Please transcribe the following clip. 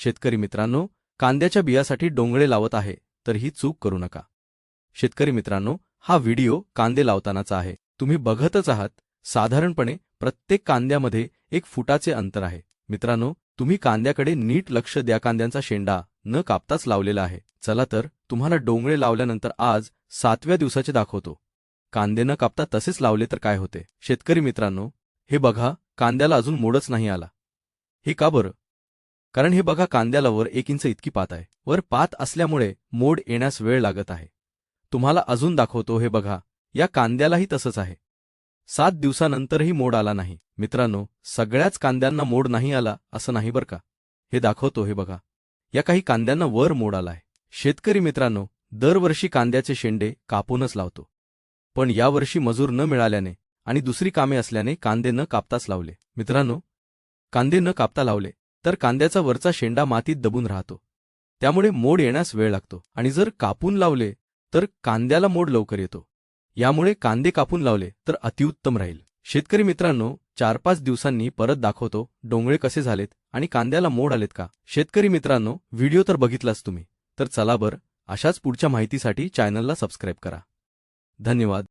शेतकरी मित्रांनो कांद्याच्या बियासाठी डोंगळे लावत आहे तर ही चूक करू नका. शेतकरी मित्रांनो हा व्हिडिओ कांदे लावतानाचा आहे. तुम्ही बघतच आहात साधारणपणे प्रत्येक कांद्यामध्ये एक फुटाचे अंतर आहे. मित्रांनो तुम्ही कांद्याकडे नीट लक्ष द्या कांद्यांचा शेंडा न कापताच लावलेला आहे. चला तर तुम्हाला डोंगळे लावल्यानंतर आज सातव्या दिवसाचे दाखवतो. कांदे न कापता तसेच लावले तर काय होते? शेतकरी मित्रांनो हे बघा कांद्याला अजून मोडच नाही आला. हे का बरं? कारण हे बघा कांद्याला वर एक इंच इतकी पात आहे. वर पात असल्यामुळे मोड येण्यास वेळ लागत आहे. तुम्हाला अजून दाखवतो हे बघा. या कांद्यालाही तसंच आहे. सात दिवसानंतरही मोड आला नाही. मित्रांनो सगळ्याच कांद्यांना मोड नाही आला असं नाही बरं का? हे दाखवतो हे बघा. या काही कांद्यांना वर मोड आला आहे शेतकरी मित्रांनो दरवर्षी कांद्याचे शेंडे कापूनच लावतो. पण यावर्षी मजूर न मिळाल्याने आणि दुसरी कामे असल्याने कांदे न कापताच लावले. मित्रांनो कांदे न कापता लावले. तर कांद्याचा वरचा शेंडा मातीत दबून राहतो. त्यामुळे मोड येण्यास वेळ लागतो. आणि जर कापून लावले तर कांद्याला मोड लवकर येतो. यामुळे कांदे कापून लावले तर अतिउत्तम राहील. शेतकरी मित्रांनो चार पाच दिवसांनी परत दाखवतो डोंगळे कसे झालेत आणि कांद्याला मोड आलेत का? शेतकरी मित्रांनो व्हिडिओ तर बघितलाच तुम्ही. तर चला बर अशाच पुढच्या माहितीसाठी चॅनलला सबस्क्राईब करा. धन्यवाद.